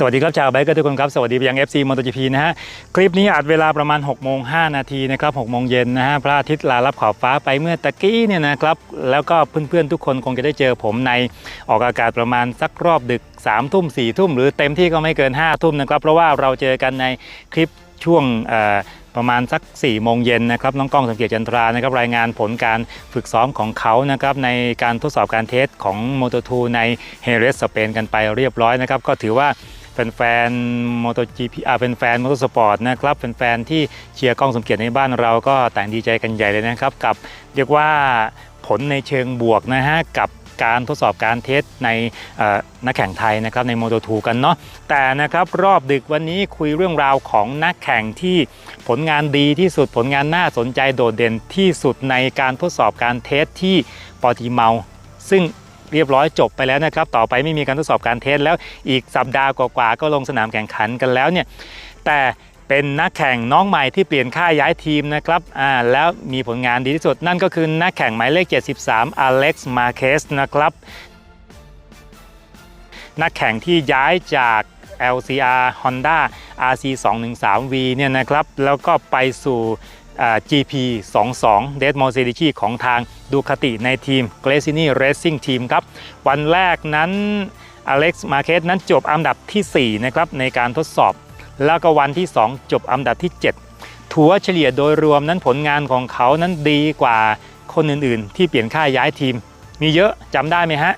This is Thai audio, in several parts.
สวัสดีครับชาวไบเกอร์ทุกคนครับสวัสดีไปยัง FC MotoGP นะฮะคลิปนี้อัดเวลาประมาณ6โมง5นาทีนะครับ6โมงเย็นนะฮะพระอาทิตย์ลาลับขอบฟ้าไปเมื่อตะกี้เนี่ยนะครับแล้วก็เพื่อนๆทุกคนคงจะได้เจอผมในออกอากาศประมาณสักรอบดึก3ทุ่ม4ทุ่มหรือเต็มที่ก็ไม่เกิน5ทุ่มนะครับเพราะว่าเราเจอกันในคลิปช่วงประมาณสัก4โมงเย็นนะครับน้องกล้องสังเกตจันทรานะครับรายงานผลการฝึกซ้อมของเขานะครับในการทดสอบการเทสของ Moto2 ในเฮเรสสเปนกันไปเรียบร้อยนะครับก็ถือว่า แฟนๆ MotoGP อ่าเป็นแฟนมอเตอร์สปอร์ตนะครับเป็นแฟนที่เชียร์กล้องสมเกียรติในบ้านเราก็ต่างดีใจกันใหญ่เลยนะครับ กับเรียกว่าผลในเชิงบวกนะฮะกับการทดสอบการเทสในนักแข่งไทยนะครับใน Moto2 กันเนาะแต่นะครับรอบดึกวันนี้คุยเรื่องราวของนักแข่งที่ผลงานดีที่สุดผลงานน่าสนใจโดดเด่นที่สุดในการทดสอบการเทสที่ปอติเมา ซึ่ง เรียบร้อยจบไปแล้วนะครับ ต่อไปไม่มีการทดสอบการเทสแล้วอีกสัปดาห์กว่าๆก็ลงสนามแข่งขันกันแล้วเนี่ยแต่เป็นนักแข่งน้องใหม่ที่เปลี่ยนค่ายย้ายทีมนะครับอ่าแล้วมีผลงานดีที่สุดนั่นก็คือนักแข่งหมายเลข 73อเล็กซ์มาเคสนะครับ นักแข่งที่ย้ายจาก LCR Honda RC 213V เนี่ยนะครับ แล้วก็ไปสู่ GP 22 d e d m o s e d i c i ของทางดูคติในทีม g r a c i n i Racing Team ครับ วันแรกนั้นอเล็กซ์มาเคสนั้นจบอันดับทีสี่ 4 นะครับ ในการทดสอบ แล้วก็วันที่ 2 จบอันดับที่ 7 ถัวเฉลี่ยโดยรวมนั้นผลงานของเขานั้นดีกว่าคนอื่นๆ ที่เปลี่ยนค่ายย้ายทีม มีเยอะจำได้ไหมฮะ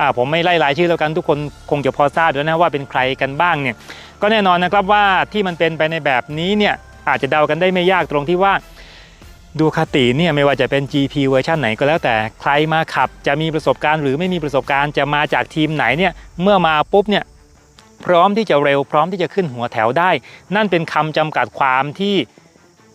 อ่าผมไม่ไล่รายชื่อแล้วกันทุกคนคงจะพอทราบแล้วนะว่าเป็นใครกันบ้างเนี่ยก็แน่นอนนะครับว่าที่มันเป็นไปในแบบนี้เนี่ย อาจจะเดากันได้ไม่ยากตรงที่ว่าดูคาติเนี่ยไม่ว่าจะเป็น GP เวอร์ชันไหนก็แล้วแต่ใครมาขับจะมีประสบการณ์หรือไม่มีประสบการณ์จะมาจากทีมไหนเนี่ยเมื่อมาปุ๊บเนี่ยพร้อมที่จะเร็วพร้อมที่จะขึ้นหัวแถวได้ นั่นเป็นคำจำกัดความที่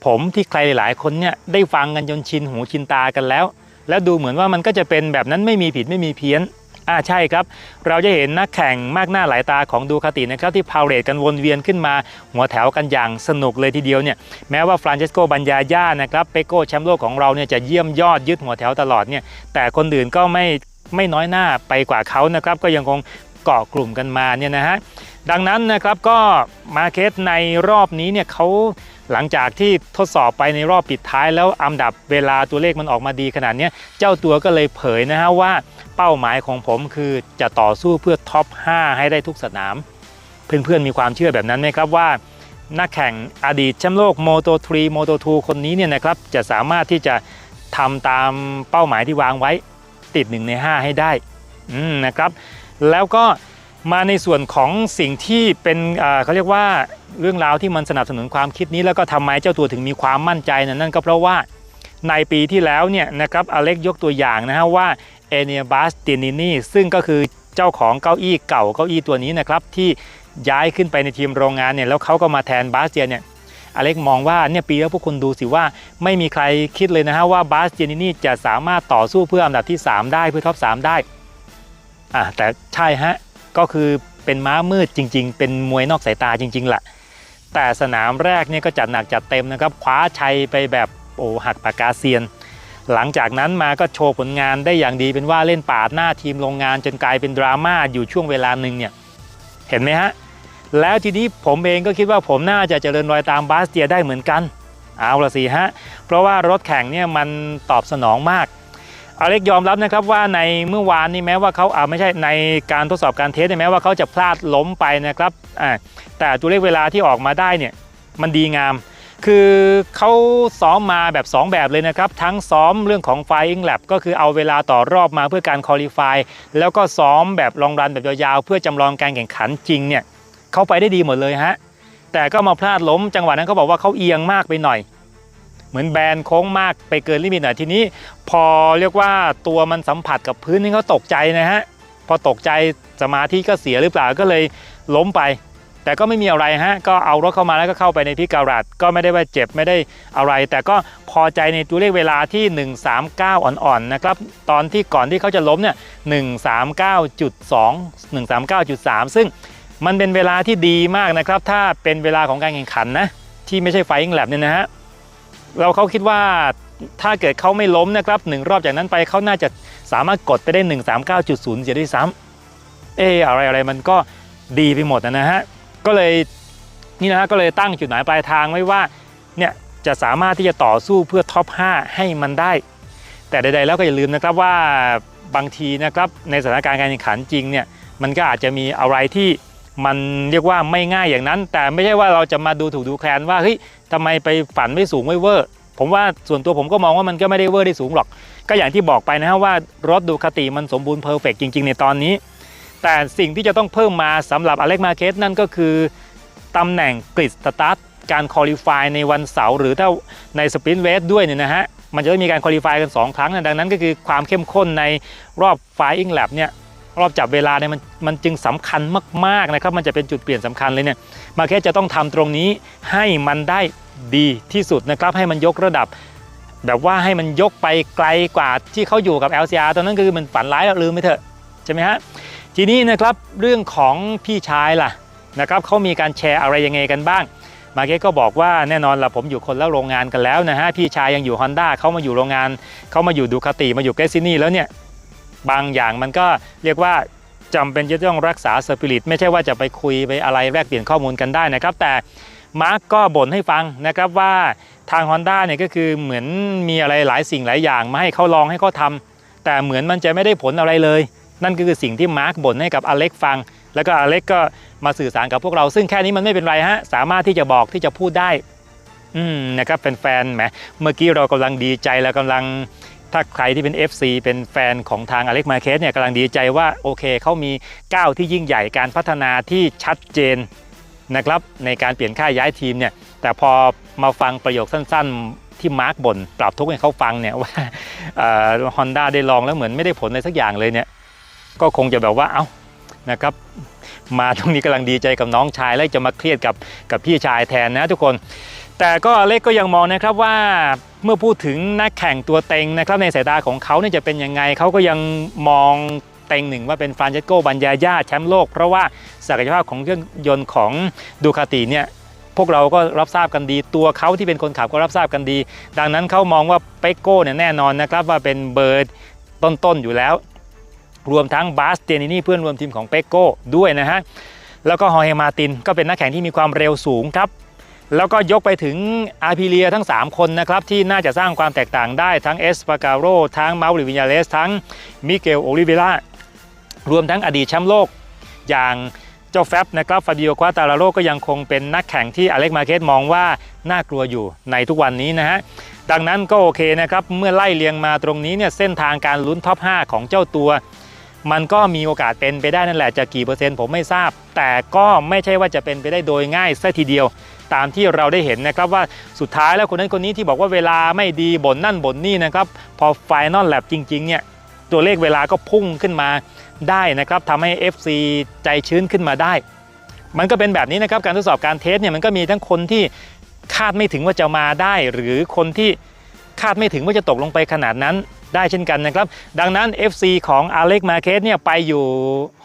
ผมที่ใครหลาย ๆ คนเนี่ยได้ฟังกันจนชินหูชินตากันแล้ว แล้วดูเหมือนว่ามันก็จะเป็นแบบนั้นไม่มีผิดไม่มีเพี้ยน อ่าใช่ครับ เราจะเห็นนักแข่งมากหน้าหลายตาของดูคาตินะครับที่พาวเรดกันวนเวียนขึ้นมา หัวแถวกันอย่างสนุกเลยทีเดียวเนี่ยแม้ว่าฟรานเชสโกบัญญาญ่านะครับเปโก้แชมป์โลกของเราเนี่ยจะเยี่ยมยอดยึดหัวแถวตลอดเนี่ยแต่คนอื่นก็ไม่ไม่น้อยหน้าไปกว่าเขานะครับก็ยังคงเกาะกลุ่มกันมาเนี่ยนะฮะดังนั้นนะครับก็มาเคสในรอบนี้เนี่ยเขา หลังจากที่ทดสอบไปในรอบปิดท้ายแล้วอันดับเวลาตัวเลขมันออกมาดีขนาดนี้เจ้าตัวก็เลยเผยนะฮะว่าเป้าหมายของผมคือจะต่อสู้เพื่อท็อป 5 ให้ได้ทุกสนาม เพื่อนๆมีความเชื่อแบบนั้นไหมครับว่า นักแข่งอดีตแชมป์โลก Moto 3 Moto 2คนนี้เนี่ยนะครับจะสามารถที่จะทำตามเป้าหมายที่วางไว้ติด 1 ใน 5 ให้ได้นะครับ แล้วก็ มาในส่วนของสิ่งที่เป็นเขาเรียกว่าเรื่องราวที่มันสนับสนุนความคิดนี้ แล้วก็ทำไมเจ้าตัวถึงมีความมั่นใจนะนั่นก็เพราะว่าในปีที่แล้วเนี่ยนะครับอเล็กยกตัวอย่างนะฮะว่าเอเนียบาสตินินีซึ่งก็คือเจ้าของเก้าอี้เก่าเก้าอี้ตัวนี้นะครับที่ย้ายขึ้นไปในทีมโรงงานเนี่ยแล้วเขาก็มาแทนบาสเตียนเนี่ยอเล็กมองว่าเนี่ยปีแล้วพวกคุณดูสิว่าไม่มีใครคิดเลยนะฮะว่าบาสเตียนินีจะสามารถต่อสู้เพื่ออันดับที่ 3 ได้เพื่อท็อป3ได้อะแต่ใช่ฮะ ก็คือเป็นม้ามืดจริง ๆ เป็นมวยนอกสายตาจริงๆแหละแต่สนามแรกเนี่ยก็จัดหนักจัดเต็มนะครับคว้าชัยไปแบบโอ้หักปากกาเซียน หลังจากนั้นมาก็โชว์ผลงานได้อย่างดีเป็นว่าเล่นปาดหน้าทีมโรงงานจนกลายเป็นดราม่าอยู่ช่วงเวลาหนึ่งเนี่ยเห็นไหมฮะแล้วทีนี้ผมเองก็คิดว่าผมน่าจะเจริญรอยตามบาสเตียได้เหมือนกัน เอาละสิฮะ เพราะว่ารถแข่งเนี่ยมันตอบสนองมาก อเล็กยอมรับนะครับว่าในเมื่อวานนี้แม้ว่าเขาอ่าไม่ใช่ในการทดสอบการเทสแม้ว่าเขาจะพลาดล้มไปนะครับอ่าแต่ตัวเลขเวลาที่ออกมาได้เนี่ยมันดีงาม คือเขาซ้อมมาแบบ 2 แบบเลยนะครับ ทั้งซ้อมเรื่องของ Flying Lab ก็คือเอาเวลาต่อรอบมาเพื่อการ Qualify แล้วก็ซ้อมแบบลองรันแบบยาวๆ เพื่อจำลองการแข่งขันจริงเนี่ยเขาไปได้ดีหมดเลยฮะแต่ก็มาพลาดล้มจังหวะนั้นเขาบอกว่าเขาเอียงมากไปหน่อย มือนแบนโค้งมากไปเกินลิมิตหน่อยทีนี้ พอเรียกว่าตัวมันสัมผัสกับพื้นนี่เขาตกใจนะฮะพอตกใจสมาธิก็เสียหรือเปล่าก็เลยล้มไป แต่ก็ไม่มีอะไรฮะก็เอารถเข้ามาแล้วก็เข้าไปในพิการัดก็ไม่ได้ว่าเจ็บไม่ได้อะไร แต่ก็พอใจในตัวเลขเวลาที่ 139 อ่อนๆนะครับตอนที่ก่อนที่เขาจะล้มเนี่ย139.2 139.3 ซึ่งมันเป็นเวลาที่ดีมากนะครับ ถ้าเป็นเวลาของการแข่งขันนะที่ไม่ใช่ไฟอิงแลบเนี่ยนะฮะ เราเขาคิดว่าถ้าเกิดเขาไม่ล้มนะครับหนึ่งรอบจากนั้นไปเขาน่าจะสามารถกดไปได้ 139.0 เสียด้วยซ้ำเอออะไรอะไรมันก็ดีไปหมดนะฮะก็เลยนี่นะฮะก็เลยตั้งจุดหมายปลายทางไว้ว่าเนี่ยจะสามารถที่จะต่อสู้เพื่อท็อป 5 ให้มันได้ แต่ใดๆแล้วก็อย่าลืมนะครับว่าบางทีนะครับในสถานการณ์การแข่งขันจริงเนี่ยมันก็อาจจะมีอะไรที่มันเรียกว่าไม่ง่ายอย่างนั้น แต่ไม่ใช่ว่าเราจะมาดูถูกดูแคลนว่าเฮ้ย ทำไมไปฝันไม่สูงไม่เวอร์ผมว่าส่วนตัวผมก็มองว่ามันก็ไม่ได้เวอร์ได้สูงหรอก ก็อย่างที่บอกไปนะฮะว่ารถดูคาติมันสมบูรณ์เพอร์เฟกจริง ๆ ในตอนนี้ แต่สิ่งที่จะต้องเพิ่มมาสำหรับอเล็กมาเคสนั่นก็คือตำแหน่งกริดสตาร์ทการคอลี่ฟายในวันเสาร์หรือถ้าในสปรินต์เวสด้วยเนี่ยนะฮะมันจะต้องมีการคอลี่ฟายกัน 2 ครั้งนะดังนั้นก็คือความเข้มข้นในรอบ Flying Lab เนี่ย รอบจับเวลาเนี่ยมันมันจึงสำคัญมากๆนะครับ มันจะเป็นจุดเปลี่ยนสำคัญเลยเนี่ยมาแค่จะต้องทำตรงนี้ให้มันได้ดีที่สุดนะครับ ให้มันยกระดับ แบบว่าให้มันยกไปไกลกว่าที่เขาอยู่กับ LCR ตอนนั้นคือมันฝันร้ายแล้วลืมไปเถอะใช่ไหมฮะทีนี้นะครับเรื่องของพี่ชายล่ะนะครับเขามีการแชร์อะไรยังไงกันบ้างมาเก็ก็บอกว่าแน่นอนละผมอยู่คนละโรงงานกันแล้วนะฮะพี่ชายยังอยู่ Honda เขามาอยู่โรงงานเขามาอยู่ดูคาติมาอยู่เกสซินี่แล้วเนี่ย บางอย่างมันก็เรียกว่าจำเป็นจะต้องรักษาสปิริตไม่ใช่ว่าจะไปคุยไปอะไรแลกเปลี่ยนข้อมูลกันได้นะครับ แต่มาร์กก็บ่นให้ฟังนะครับว่าทาง Honda เนี่ยก็คือเหมือนมีอะไรหลายสิ่งหลายอย่างมาให้เขาลองให้เขาทำแต่เหมือนมันจะไม่ได้ผลอะไรเลย นั่นก็คือสิ่งที่มาร์กบ่นให้กับอเล็กฟัง แล้วก็อเล็กก็มาสื่อสารกับพวกเรา ซึ่งแค่นี้มันไม่เป็นไรฮะสามารถที่จะบอกที่จะพูดได้อืมนะครับแฟนๆแหมเมื่อกี้เรากำลังดีใจแล้วกำลัง ถ้าใครที่เป็น FC เป็นแฟนของทางอเล็กมาเคสเนี่ยกำลังดีใจว่าโอเคเขามีก้าวที่ยิ่งใหญ่การพัฒนาที่ชัดเจนนะครับในการเปลี่ยนค่ายย้ายทีมเนี่ยแต่พอมาฟังประโยคสั้น ๆ ที่มาร์กบ่นปรับทุกให้เขาฟังเนี่ยว่าฮอนด้าได้ลองแล้วเหมือนไม่ได้ผลอะไรสักอย่างเลยเนี่ยก็คงจะแบบว่าเอ้านะครับมาตรงนี้กำลังดีใจกับน้องชายแล้วจะมาเครียดกับกับพี่ชายแทนนะทุกคน แต่ก็เล็กก็ยังมองนะครับว่าเมื่อพูดถึงนักแข่งตัวเต็งนะครับในสายตาของเขาเนี่ยจะเป็นยังไงเขาก็ยังมองเต็งหนึ่งว่าเป็นฟรานเชสโกบันยาญาแชมป์โลก เพราะว่าศักยภาพของเครื่องยนต์ของดูคาติเนี่ยพวกเราก็รับทราบกันดี ตัวเขาที่เป็นคนขับก็รับทราบกันดี ดังนั้นเขามองว่าเปโก้เนี่ยแน่นอนนะครับว่าเป็นเบอร์ต้นๆอยู่แล้ว รวมทั้งบาสเตนินี่เพื่อนรวมทีมของเปโก้ด้วยนะฮะแล้วก็ฮอเฮมาตินก็เป็นนักแข่งที่มีความเร็วสูงครับ แล้วก็ยกไปถึงอาร์พิเลียทั้ง 3 คนนะครับ ที่น่าจะสร้างความแตกต่างได้ทั้งเอสปาการโรทั้งมาริวิญญาเลส ทั้งมิเกลโอลิเวล่ารวมทั้งอดีตแชมป์โลก อย่างเจ้าแฟบนะครับฟาบิโอควาตาลาโรก็ยังคงเป็นนักแข่งที่อเล็กมาเคสมองว่าน่ากลัวอยู่ในทุกวันนี้นะฮะดังนั้นก็โอเคนะครับ เมื่อไล่เลียงมาตรงนี้เนี่ยเส้นทางการลุ้นท็อป 5 ของเจ้าตัว มันก็มีโอกาสเป็นไปได้นั่นแหละจะกี่เปอร์เซ็นต์ผมไม่ทราบ แต่ก็ไม่ใช่ว่าจะเป็นไปได้โดยง่ายซะทีเดียว ตามที่เราได้เห็นนะครับว่าสุดท้ายแล้วคนนั้นคนนี้ที่บอกว่าเวลาไม่ดีบ่นนั่นบ่นนี่นะครับพอไฟนอลแลบจริงๆเนี่ยตัวเลขเวลาก็พุ่งขึ้นมาได้นะครับทำให้ FC ใจชื้นขึ้นมาได้ มันก็เป็นแบบนี้นะครับการทดสอบการเทสเนี่ยมันก็มีทั้งคนที่คาดไม่ถึงว่าจะมาได้ หรือคนที่คาดไม่ถึงว่าจะตกลงไปขนาดนั้นได้เช่นกันนะครับ ดังนั้น FC ของ Alex Marquez เนี่ยไปอยู่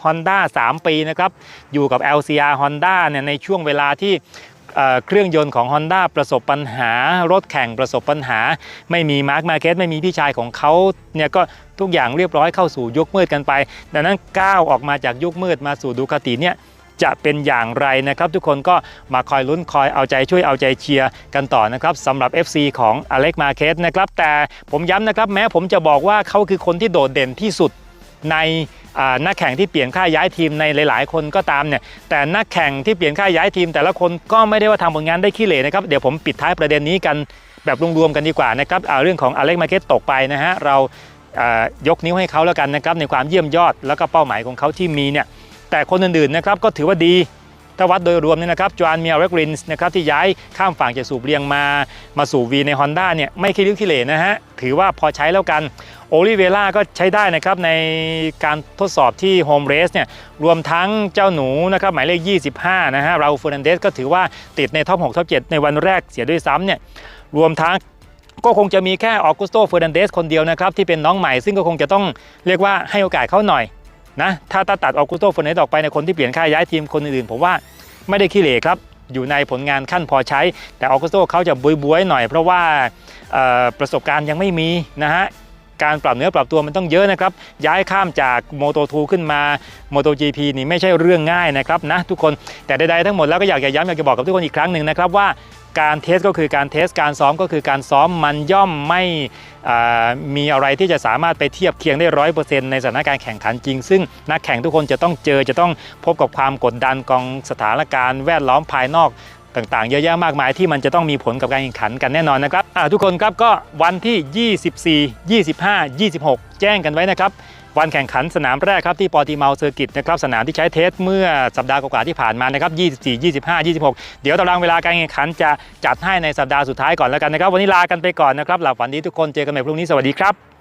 Honda 3 ปีนะครับ อยู่กับ LCR Honda เนี่ยในช่วงเวลาที่ เครื่องยนต์ของ Honda ประสบปัญหา รถแข่งประสบปัญหา ไม่มีมาร์คมาเคสไม่มีพี่ชายของเขาเนี่ยก็ทุกอย่างเรียบร้อยเข้าสู่ยุคมืดกันไป ดังนั้นก้าวออกมาจากยุคมืดมาสู่ดูคาติเนี่ยจะเป็นอย่างไรนะครับ ทุกคนก็มาคอยลุ้นคอยเอาใจช่วยเอาใจเชียร์กันต่อนะครับสำหรับ FC ของ Alex Marquez นะครับแต่ผมย้ำนะครับแม้ผมจะบอกว่าเขาคือคนที่โดดเด่นที่สุด ในนักแข่งที่เปลี่ยนค่ายย้ายทีมในหลาย ๆ คนก็ตามเนี่ยแต่นักแข่งที่เปลี่ยนค่ายย้ายทีม แต่ละคนก็ไม่ได้ว่าทำผลงานได้ขี้เหร่นะครับเดี๋ยวผมปิดท้ายประเด็นนี้กันแบบรวมๆกันดีกว่านะครับเเรื่องของอเล็กมาเก็ตตกไปนะฮะเรายกนิ้วให้เขาแล้วกันนะครับในความเยี่ยมยอดแล้วก็เป้าหมายของเขาที่มีเนี่ยแต่คนอื่นๆนะครับก็ถือว่าดี ถ้าวัดโดยรวมเนี่ยนะครับจอห์นเมียร์เรกรินส์นะครับที่ย้ายข้ามฝั่งจากสูบเรียงมามาสู่วีใน Honda เนี่ยไม่คิดลิ้วขี้เหร่นะฮะถือว่าพอใช้แล้วกันโอลิเวล่าก็ใช้ได้นะครับในการทดสอบที่โฮมเรสเนี่ยรวมทั้งเจ้าหนูนะครับหมายเลข 25 นะฮะราอูลเฟอร์นันเดสก็ถือว่าติดในท็อป 6 ท็อป 7 ในวันแรกเสียด้วยซ้ำเนี่ยรวมทั้งก็คงจะมีแค่ออกุสโตเฟอร์นันเดสคนเดียวนะครับที่เป็นน้องใหม่ซึ่งก็คงจะต้องเรียกว่าให้โอกาสเขาหน่อย นะถ้าตัดออกุโตโฟเนตออกไปในคนที่เปลี่ยนค่ายย้ายทีมคนอื่นๆ ผมว่าไม่ได้ขี้เหร่ครับ อยู่ในผลงานขั้นพอใช้ แต่ออกุโตเขาจะบวยๆหน่อยเพราะว่าประสบการณ์ยังไม่มีนะฮะ การปรับเนื้อปรับตัวมันต้องเยอะนะครับ ย้ายข้ามจากโมโต2ขึ้นมาโมโต GP นี่ไม่ใช่เรื่องง่ายนะครับนะทุกคนแต่ใดๆทั้งหมดแล้วก็อยากจะย้ำอยากจะบอกกับทุกคนอีกครั้งหนึ่งนะครับว่าการเทสก็คือการเทสการซ้อมก็คือการซ้อมมันย่อมไม่มีอะไรที่จะสามารถไปเทียบเคียงได้ร้อยเปอร์เซ็นต์ในสถานการณ์แข่งขันจริง ซึ่งนักแข่งทุกคนจะต้องเจอจะต้องพบกับความกดดันกองสถานการณ์แวดล้อมภายนอก ต่างๆ เยอะแยะมากมายที่มันจะต้องมีผลกับการแข่งขันกันแน่นอนนะครับทุกคนครับก็วันที่ 24 25 26 แจ้งกันไว้นะครับวันแข่งขันสนามแรกครับที่ปอติเมาเซอร์กิตนะครับสนามที่ใช้เทสเมื่อสัปดาห์กว่าๆที่ผ่านมานะครับ24 25 26 เดี๋ยวตารางเวลาการแข่งขันจะจัดให้ในสัปดาห์สุดท้ายก่อนแล้วกันนะครับ วันนี้ลากันไปก่อนนะครับหลับฝันดีทุกคนเจอกันใหม่พรุ่งนี้สวัสดีครับ